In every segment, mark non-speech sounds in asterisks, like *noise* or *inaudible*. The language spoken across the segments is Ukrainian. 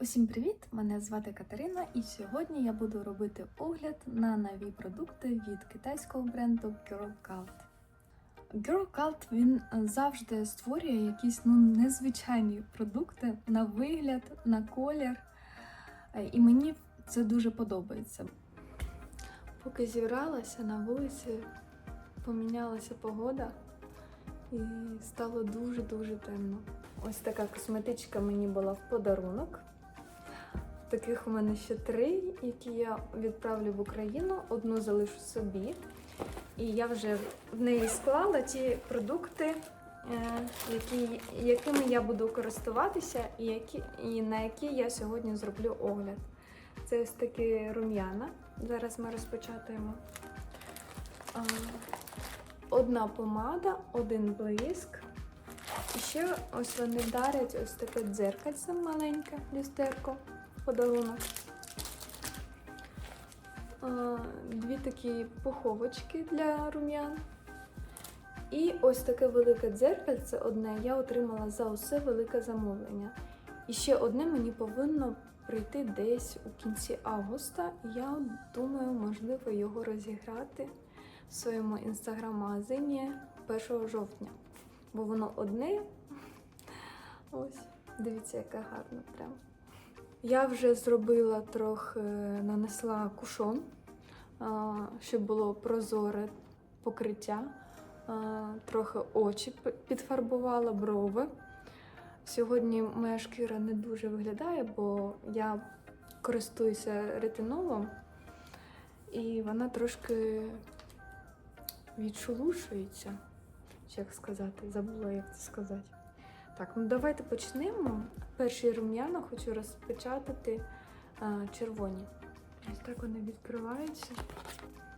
Усім привіт! Мене звати Катерина, і сьогодні я буду робити огляд на нові продукти від китайського бренду Girl Cult. Girl Cult він завжди створює якісь ну, незвичайні продукти на вигляд, на колір. Е, І мені це дуже подобається. Поки зібралася на вулиці, помінялася погода і стало дуже-дуже темно. Ось така косметичка мені була в подарунок. Таких у мене ще три, які я відправлю в Україну. Одну залишу собі. І я вже в неї склала ті продукти, е, які, якими я буду користуватися, і, які, і на які я сьогодні зроблю огляд. Це ось такі рум'яна. Зараз ми розпочатаємо. Одна помада, один блиск. І ще ось вони дарять ось таке дзеркальце маленьке, люстерко, подарунок. Дві такі пуховочки для рум'ян. І ось таке велике дзеркальце одне я отримала за усе велике замовлення. І ще одне мені повинно прийти десь у кінці августа. Я думаю, можливо, його розіграти в своєму інстаграм-магазині 1 жовтня. Бо воно одне. Ось, дивіться, яка гарна прям. Я вже зробила трохи, нанесла кушон, щоб було прозоре покриття. Трохи очі підфарбувала, брови. Сьогодні моя шкіра не дуже виглядає, бо я користуюся ретинолом, і вона трошки відшелушується. Чи як сказати, забула, як це сказати. Так, ну давайте почнемо. Перші рум'яна хочу розпечатати а, червоні. Ось так вони відкриваються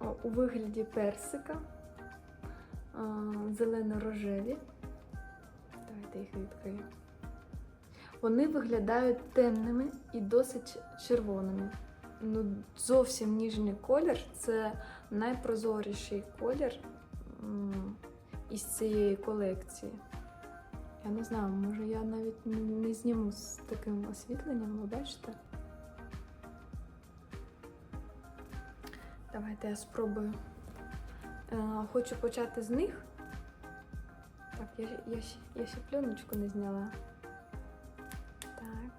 О, у вигляді персика, а, зелено-рожеві. Давайте їх відкриємо. Вони виглядають темними і досить червоними. Ну, зовсім ніжний колір це найпрозоріший колір із цієї колекції. Я не знаю, може я навіть не- зніму з таким освітленням, ви бачите? Давайте я спробую. Е, хочу почати з них. Так, я, я, я ще пленочку не зняла. Так.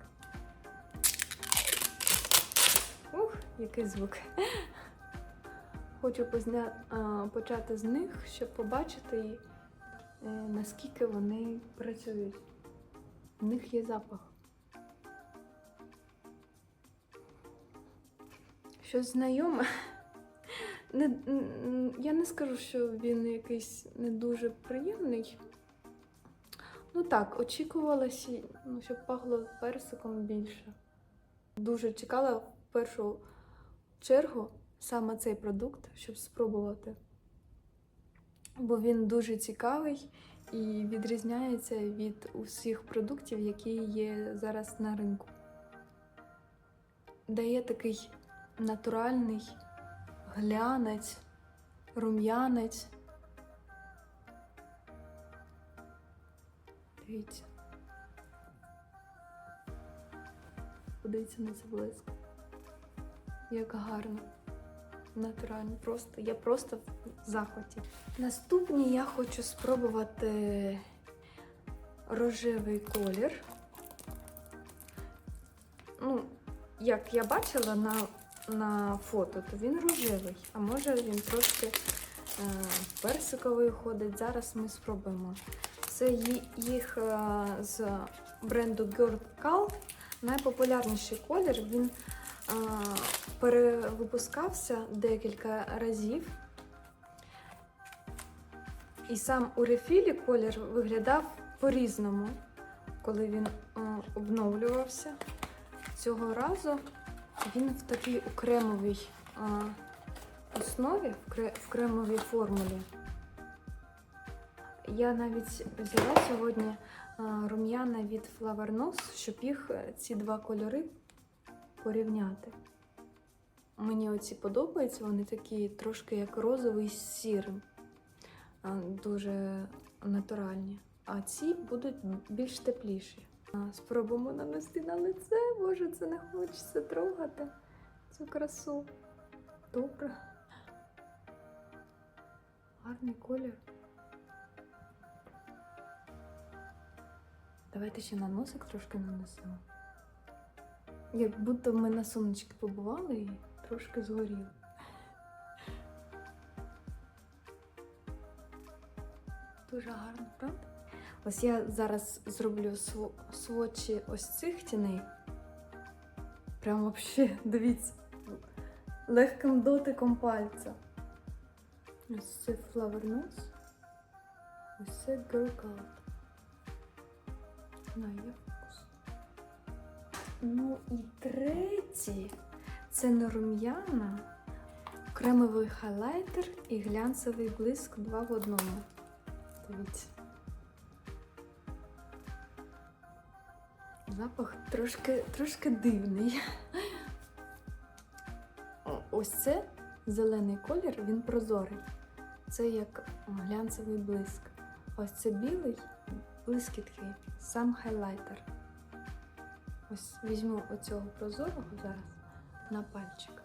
Ух, який звук. *laughs* Хочу позня... почати з них, щоб побачити, е, наскільки вони працюють. У них є запах. Щось знайоме. Не, я не скажу, що він якийсь не дуже приємний. Ну так, очікувалося, ну, щоб пахло персиком більше. Дуже чекала в першу чергу саме цей продукт, щоб спробувати. Бо він дуже цікавий і відрізняється від усіх продуктів, які є зараз на ринку. Дає такий натуральний глянець, рум'янець. Дивіться. Подивіться на це близько. Як гарно. Натурально. Просто. Я просто в захваті. Наступні я хочу спробувати рожевий колір. Ну, як я бачила на, на фото, то він рожевий, а може він трошки е, персиковий ходить. Зараз ми спробуємо. Це їх е, з бренду Girl Cult. Найпопулярніший колір. Він е, перевипускався декілька разів. І сам у рефілі колір виглядав по-різному, коли він обновлювався. Цього разу він в такій у кремовій е, основі, в кре- кремовій формулі. Я навіть взяла сьогодні рум'яна від Flower Nose, щоб їх е, ці два кольори порівняти. Мені оці подобаються, вони такі трошки як розовий з сірим, дуже натуральні. А ці будуть більш тепліші. Спробуємо нанести на лице. Боже, це не хочеться трогати. Цю красу. Добре. Гарний колір. Давайте ще на носик трошки нанесемо. Як будто ми на сонечки побували трошки згоріли. Дуже гарно, правда? Ось я зараз зроблю сво- свочі ось цих тіней. Прям вообще, дивіться, легким дотиком пальця. Ось це Flower Nose. Ось це Girl Cloud. На, є фокус. Ну і третій це не рум'яна, кремовий хайлайтер і глянцевий блиск два в одному. Дивіться. Запах трошки, трошки дивний. Ось це зелений колір, він прозорий. Це як глянцевий блиск. Ось це білий блискіткий, сам хайлайтер. Ось візьму оцього прозорого зараз на пальчик.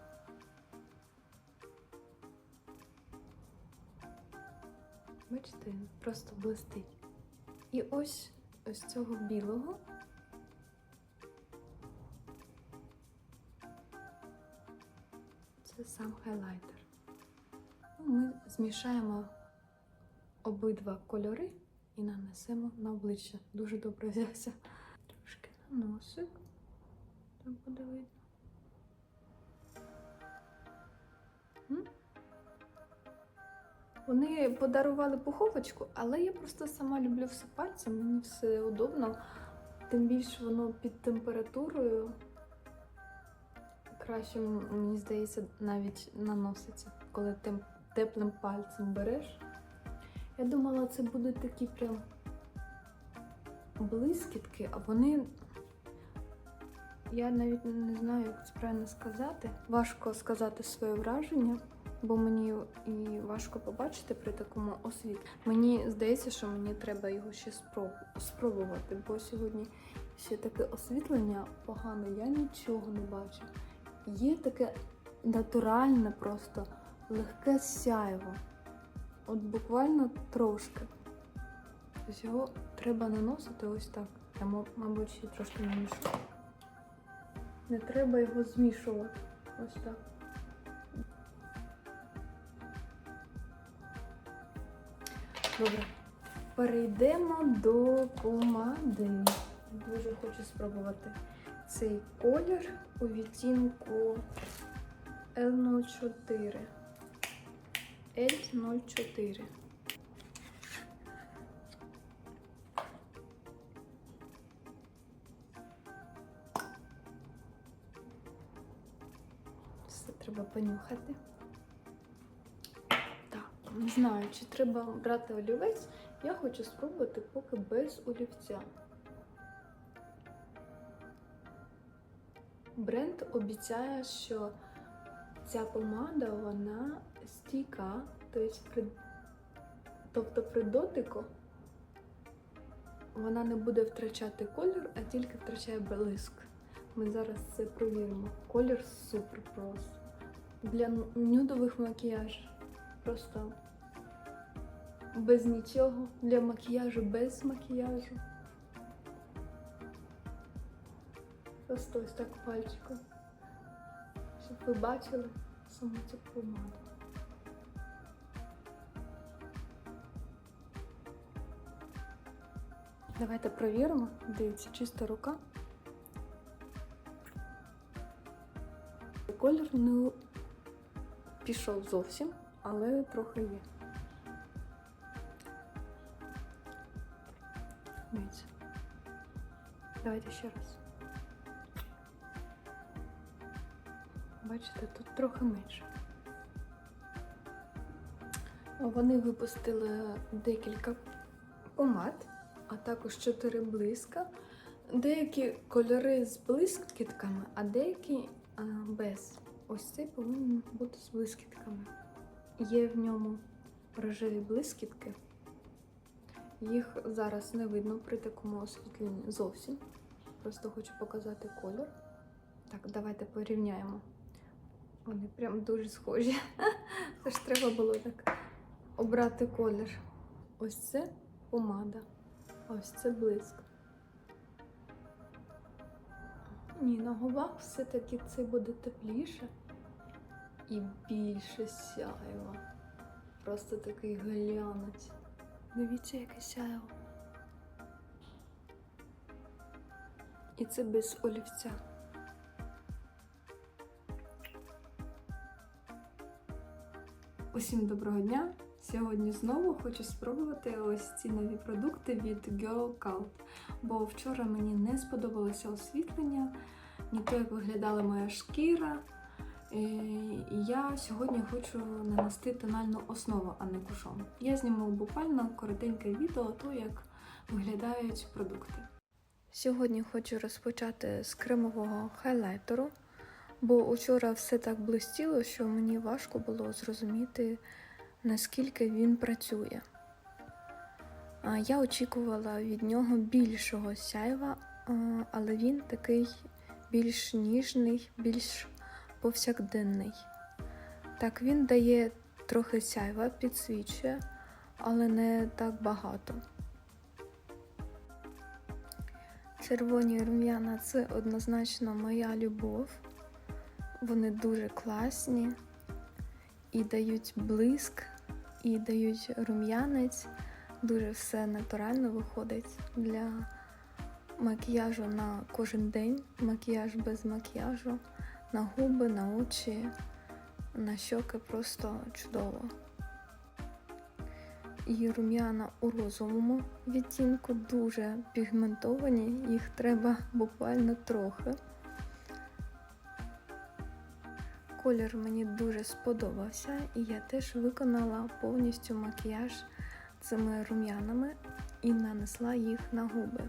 Бачите, просто блистить. І ось ось цього білого. Це сам хайлайтер. Ну, Ми змішаємо обидва кольори і нанесемо на обличчя. Дуже добре взявся. Трошки на носик. Там буде видно. Вони подарували пуховочку, але я просто сама люблю все пальцем, мені все удобно. Тим більше воно під температурою. Краще, мені здається, навіть наноситься, коли тем, теплим пальцем береш. Я думала, це будуть такі прям блискітки, а вони. Я навіть не знаю, як це правильно сказати. Важко сказати своє враження, бо мені і важко побачити при такому освітлі. Мені здається, що мені треба його ще спроб... спробувати, бо сьогодні ще таке освітлення погане, я нічого не бачу. Є таке натуральне, просто легке сяйво. От буквально трошки. Його треба наносити ось так. Я, мабуть, ще трошки намішу. Не треба його змішувати. Ось так. Добре. Перейдемо до помади. Дуже хочу спробувати цей колір у відтінку L04. L04. Все треба понюхати. Не знаю, чи треба брати олівець. Я хочу спробувати поки без олівця. Бренд обіцяє, що ця помада вона стійка, тобто при, тобто дотику вона не буде втрачати колір, а тільки втрачає блиск. Ми зараз це провіримо. Колір супер просто. Для нюдових макіяжів. Просто без нічого. Для макіяжу без макіяжу. Просто ось так пальчиком. Щоб ви бачили саму цю помаду. Давайте провіримо. Дивіться, чиста рука. Колір не пішов зовсім, але трохи є. Давайте ще раз. Бачите, тут трохи менше. Вони випустили декілька помад, а також чотири блиска. Деякі кольори з блискітками, а деякі а, без. Ось цей повинен бути з блискітками. Є в ньому рожеві блискітки Їх зараз не видно при такому освітленні зовсім. Просто хочу показати колір. Так, давайте порівняємо. Вони прям дуже схожі. *laughs* Це ж треба було так обрати колір. Ось це помада, ось це блиск. Ні, на губах все-таки це буде тепліше і більше сяєва. Просто такий глянець. Дивіться, яке сяєво. І це без олівця. Усім доброго дня! Сьогодні знову хочу спробувати ось ці нові продукти від Girl Cult. Бо вчора мені не сподобалося освітлення, ні то, як виглядала моя шкіра. Я сьогодні хочу нанести тональну основу, а не кушон. Я зніму буквально коротеньке відео, то як виглядають продукти. Сьогодні хочу розпочати з кремового хайлайтеру, бо учора все так блистіло, що мені важко було зрозуміти, наскільки він працює. Я очікувала від нього більшого сяйва, але він такий більш ніжний, більш повсякденний. Так, він дає трохи сяйва, підсвічує, але не так багато. Червоні рум'яна це однозначно моя любов. Вони дуже класні і дають блиск, і дають рум'янець. Дуже все натурально виходить для макіяжу на кожен день, макіяж без макіяжу, на губи, на очі, на щоки просто чудово. І рум'яна у розовому відтінку дуже пігментовані, їх треба буквально трохи. Колір мені дуже сподобався, і я теж виконала повністю макіяж цими рум'янами і нанесла їх на губи.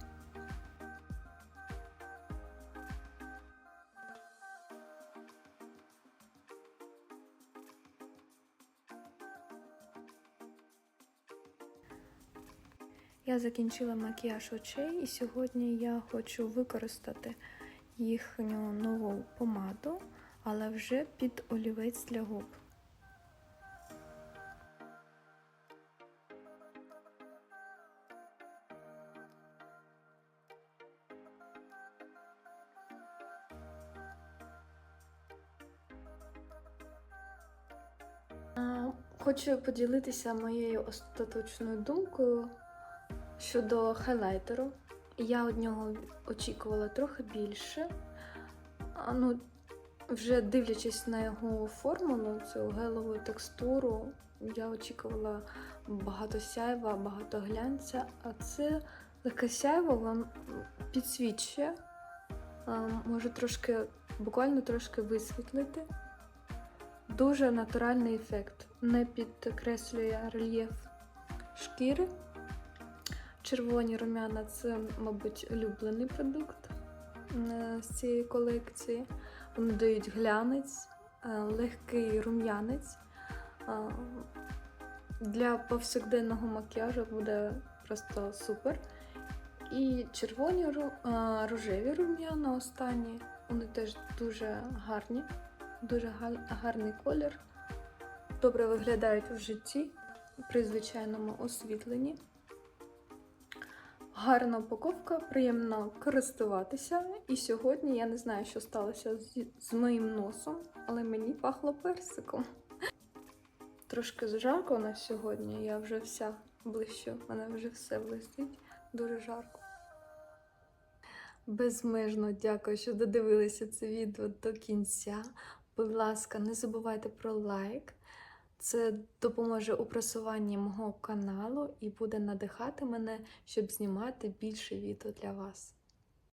Я закінчила макіяж очей, і сьогодні я хочу використати їхню нову помаду, але вже під олівець для губ. Хочу поділитися моєю остаточною думкою щодо хайлайтеру. Я від нього очікувала трохи більше. Ну, вже дивлячись на його формулу, цю гелову текстуру, я очікувала багато сяйва, багато глянця, а це таке сяйво вам підсвічує, може трошки, буквально трошки висвітлити. Дуже натуральний ефект. Не підкреслює рельєф шкіри. Червоні рум'яна це, мабуть, улюблений продукт е, з цієї колекції. Вони дають глянець, е, легкий рум'янець. Е, Для повсякденного макіяжу буде просто супер. І червоні рожеві рум'яна останні, вони теж дуже гарні, дуже гарний колір. Добре виглядають в житті при звичайному освітленні. Гарна упаковка, приємно користуватися. І сьогодні я не знаю, що сталося з, з моїм носом, але мені пахло персиком. Трошки жарко у нас сьогодні, я вже вся блищу, мене вже все блистить. Дуже жарко. Безмежно дякую, що додивилися це відео до кінця. Будь ласка, не забувайте про лайк. Це допоможе у просуванні мого каналу і буде надихати мене, щоб знімати більше відео для вас.